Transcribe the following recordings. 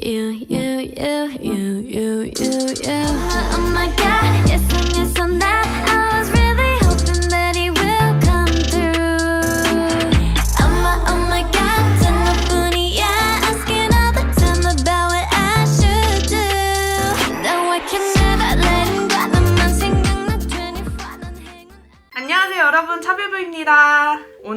You, you, you, you, you, you, you. Oh my god, yes and yes on that.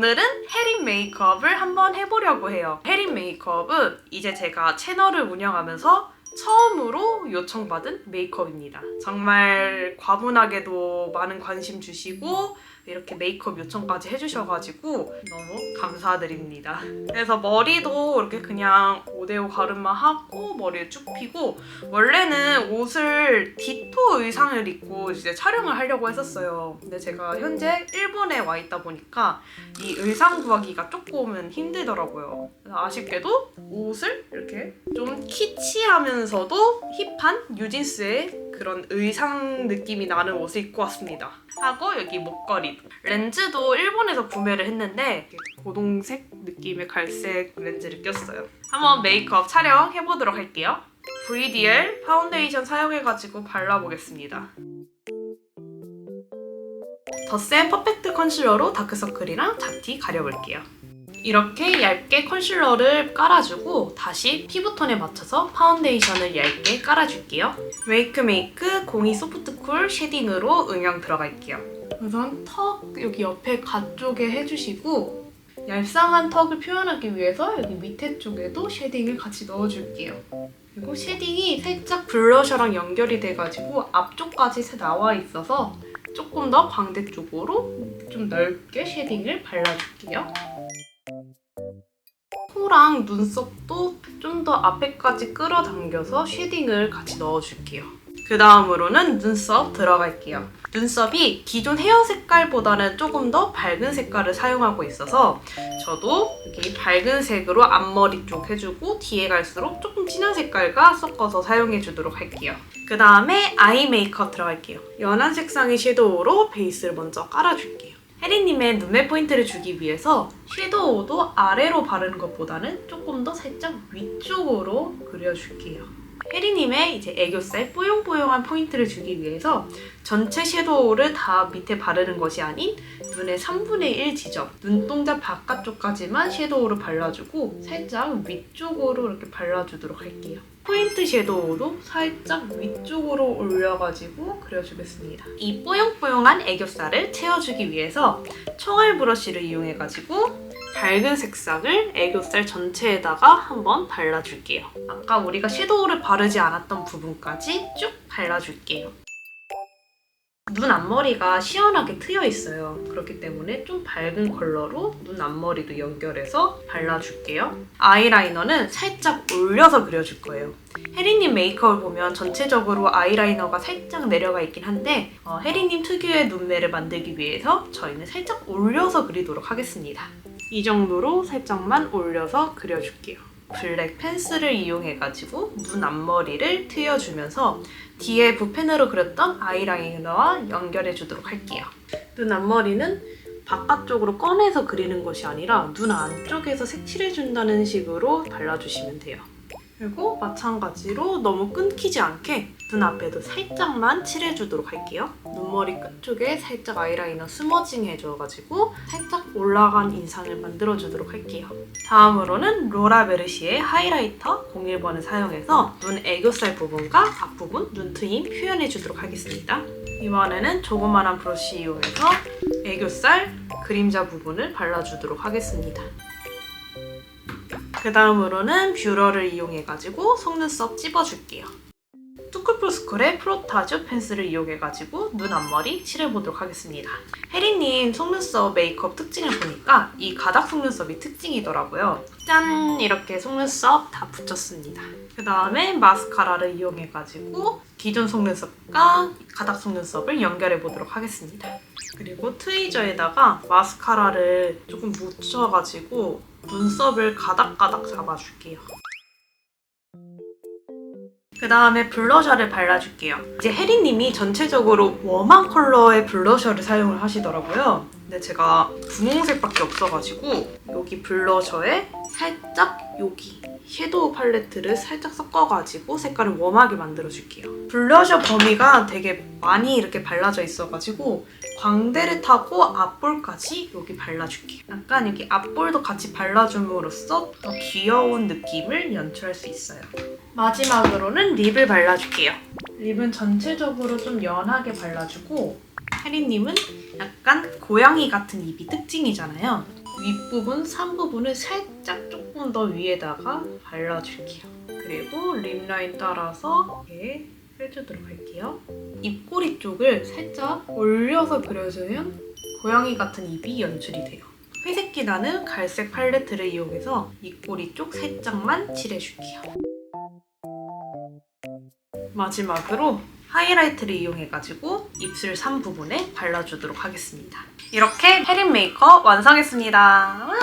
오늘은 헤린 메이크업을 한번 해보려고 해요. 헤린 메이크업은 이제 제가 채널을 운영하면서 처음으로 요청받은 메이크업입니다. 정말 과분하게도 많은 관심 주시고 이렇게 메이크업 요청까지 해주셔가지고 너무 감사드립니다 그래서 머리도 이렇게 그냥 5대5 가름만 하고 머리를 쭉 피고 원래는 옷을 디토 의상을 입고 이제 촬영을 하려고 했었어요. 근데 제가 현재 일본에 와 있다 보니까 이 의상 구하기가 조금은 힘들더라고요. 아쉽게도 옷을 이렇게 좀 키치하면서도 힙한 뉴진스의 그런 의상 느낌이 나는 옷을 입고 왔습니다. 하고 여기 목걸이도 렌즈도 일본에서 구매를 했는데 고동색 느낌의 갈색 렌즈를 꼈어요. 한번 메이크업 촬영 해 보도록 할게요. VDL 파운데이션 사용해가지고 발라보겠습니다. 더센 퍼펙트 컨실러로 다크서클이랑 잡티 가려볼게요. 이렇게 얇게 컨실러를 깔아주고 다시 피부톤에 맞춰서 파운데이션을 얇게 깔아줄게요. 웨이크 메이크 02 소프트 쿨 쉐딩으로 응용 들어갈게요. 우선 턱 여기 옆에 가 쪽에 해주시고 얄쌍한 턱을 표현하기 위해서 여기 밑에 쪽에도 쉐딩을 같이 넣어줄게요. 그리고 쉐딩이 살짝 블러셔랑 연결이 돼가지고 앞쪽까지 나와 있어서 조금 더 광대 쪽으로 좀 넓게 쉐딩을 발라줄게요. 코랑 눈썹도 좀 더 앞에까지 끌어당겨서 쉐딩을 같이 넣어줄게요. 그 다음으로는 눈썹 들어갈게요. 눈썹이 기존 헤어 색깔보다는 조금 더 밝은 색깔을 사용하고 있어서 저도 이렇게 밝은 색으로 앞머리 쪽 해주고 뒤에 갈수록 조금 진한 색깔과 섞어서 사용해 주도록 할게요. 그 다음에 아이 메이크업 들어갈게요. 연한 색상의 섀도우로 베이스를 먼저 깔아줄게요. 혜리님의 눈매 포인트를 주기 위해서 섀도우도 아래로 바르는 것보다는 조금 더 살짝 위쪽으로 그려줄게요. 혜리님의 이제 애교살 뽀용뽀용한 포인트를 주기 위해서 전체 섀도우를 다 밑에 바르는 것이 아닌 눈의 3분의 1 지점, 눈동자 바깥쪽까지만 섀도우를 발라주고 살짝 위쪽으로 이렇게 발라주도록 할게요. 포인트 섀도우도 살짝 위쪽으로 올려가지고 그려주겠습니다. 이 뽀용뽀용한 애교살을 채워주기 위해서 총알 브러쉬를 이용해가지고 밝은 색상을 애교살 전체에다가 한번 발라줄게요. 아까 우리가 섀도우를 바르지 않았던 부분까지 쭉 발라줄게요. 눈 앞머리가 시원하게 트여 있어요. 그렇기 때문에 좀 밝은 컬러로 눈 앞머리도 연결해서 발라줄게요. 아이라이너는 살짝 올려서 그려줄 거예요. 혜리님 메이크업을 보면 전체적으로 아이라이너가 살짝 내려가 있긴 한데 어, 혜리님 특유의 눈매를 만들기 위해서 저희는 살짝 올려서 그리도록 하겠습니다. 이 정도로 살짝만 올려서 그려줄게요. 블랙 펜슬을 이용해가지고 눈 앞머리를 트여주면서 뒤에 붓펜으로 그렸던 아이라이너와 연결해주도록 할게요. 눈 앞머리는 바깥쪽으로 꺼내서 그리는 것이 아니라 눈 안쪽에서 색칠해준다는 식으로 발라주시면 돼요. 그리고 마찬가지로 너무 끊기지 않게 눈 앞에도 살짝만 칠해주도록 할게요. 눈머리 끝쪽에 살짝 아이라이너 스머징 해줘가지고 살짝 올라간 인상을 만들어주도록 할게요. 다음으로는 로라 베르시의 하이라이터 01번을 사용해서 눈 애교살 부분과 앞부분, 눈 트임 표현해주도록 하겠습니다. 이번에는 조그만한 브러쉬 이용해서 애교살 그림자 부분을 발라주도록 하겠습니다. 그 다음으로는 뷰러를 이용해가지고 속눈썹 찝어줄게요. 투쿨프로스쿨의 프로타주 펜슬을 이용해가지고 눈 앞머리 칠해보도록 하겠습니다. 혜리님 속눈썹 메이크업 특징을 보니까 이 가닥 속눈썹이 특징이더라고요. 짠! 이렇게 속눈썹 다 붙였습니다. 그 다음에 마스카라를 이용해가지고 기존 속눈썹과 가닥 속눈썹을 연결해보도록 하겠습니다. 그리고 트위저에다가 마스카라를 조금 묻혀가지고 눈썹을 가닥가닥 잡아줄게요. 그 다음에 블러셔를 발라줄게요. 이제 혜리님이 전체적으로 웜한 컬러의 블러셔를 사용을 하시더라고요. 근데 제가 분홍색밖에 없어가지고 여기 블러셔에 살짝 여기 섀도우 팔레트를 살짝 섞어가지고 색깔을 웜하게 만들어줄게요. 블러셔 범위가 되게 많이 이렇게 발라져 있어가지고 광대를 타고 앞볼까지 여기 발라줄게요. 약간 여기 앞볼도 같이 발라줌으로써 더 귀여운 느낌을 연출할 수 있어요. 마지막으로는 립을 발라줄게요. 립은 전체적으로 좀 연하게 발라주고 혜리님은 약간 고양이 같은 입이 특징이잖아요. 윗부분, 산부분을 살짝 조금 더 위에다가 발라줄게요. 그리고 립 라인 따라서 이렇게 펼쳐도록 할게요. 입꼬리 쪽을 살짝 올려서 그려주면 고양이 같은 입이 연출이 돼요. 회색기 나는 갈색 팔레트를 이용해서 입꼬리 쪽 살짝만 칠해줄게요. 마지막으로 하이라이트를 이용해가지고 입술 산 부분에 발라주도록 하겠습니다. 이렇게 페린 메이크업 완성했습니다.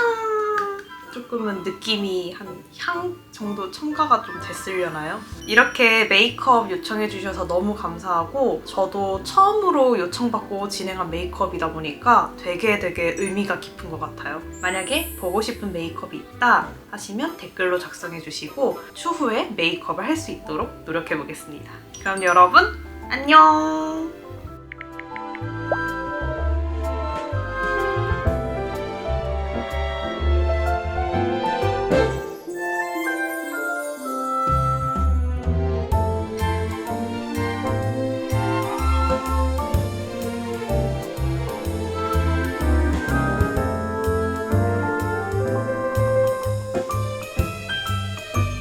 와! 조금은 느낌이 한 향 정도 첨가가 좀 됐으려나요? 이렇게 메이크업 요청해 주셔서 너무 감사하고 저도 처음으로 요청받고 진행한 메이크업이다 보니까 되게 되게 의미가 깊은 것 같아요. 만약에 보고 싶은 메이크업이 있다 하시면 댓글로 작성해 주시고 추후에 메이크업을 할 수 있도록 노력해 보겠습니다. 그럼 여러분 안녕!